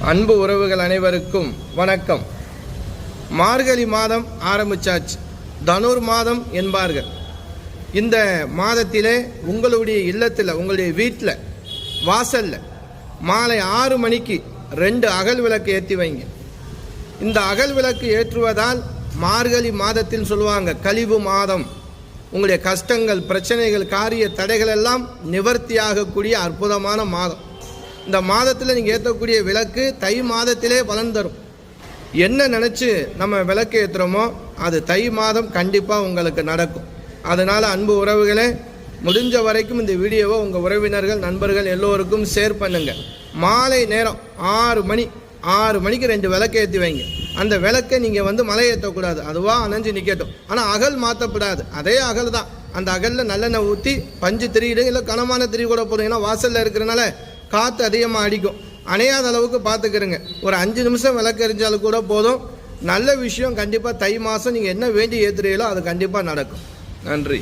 அன்பு உறவுகள் அனைவருக்கும் வணக்கம். மார்கழி மாதம் ஆரம்பிச்சாச்சு. தனுர் மாதம் என்பார்கள். இந்த மாதத்திலே உங்களுடைய இல்லத்தில் உங்களுடைய வீட்டில் வாசலில் மாலை ஆறு மணிக்கு ரெண்டு அகல் விளக்கு ஏற்றி வைங்க. இந்த அகல் விளக்கு ஏற்றுவதால் மார்கழி மாதத்தில் சொல்லுவாங்க கழிவு மாதம். உங்களுடைய கஷ்டங்கள் பிரச்சனைகள் காரிய தடைகள் எல்லாம் நிவர்த்தியாகக்கூடிய அற்புதமான மாதம். இந்த மாதத்தில் நீங்கள் ஏற்றக்கூடிய விளக்கு தை மாதத்திலே பலன் தரும். என்ன நினச்சி நம்ம விளக்கு ஏற்றுறோமோ அது தை மாதம் கண்டிப்பாக உங்களுக்கு நடக்கும். அதனால் அன்பு உறவுகளே முடிஞ்ச வரைக்கும் இந்த வீடியோவை உங்கள் உறவினர்கள் நண்பர்கள் எல்லோருக்கும் ஷேர் பண்ணுங்கள் மாலை நேரம் ஆறு மணி ஆறு மணிக்கு ரெண்டு விளக்கு ஏற்றி வைங்க. அந்த விளக்கை நீங்கள் வந்து மலை ஏற்றக்கூடாது அதுவாக அணைஞ்சு நிற்கட்டும் ஆனால் அகல் மாற்றப்படாது அதே அகல் தான் அந்த அகலில் நல்லெண்ணெய் ஊற்றி பஞ்சு திரியிடும் இல்லை கனமான திரி கூட போடுறீங்கன்னா ஏன்னா வாசலில் இருக்கிறனால காற்று அதிகமாக அடிக்கும். அணையாத அளவுக்கு பார்த்துக்கிறங்க ஒரு அஞ்சு நிமிஷம் விளக்கு எரிஞ்சாலும் கூட போதும். நல்ல விஷயம் கண்டிப்பாக தை மாதம் நீங்கள் என்ன வேண்டி ஏற்றுறீங்களோ அது கண்டிப்பாக நடக்கும். நன்றி.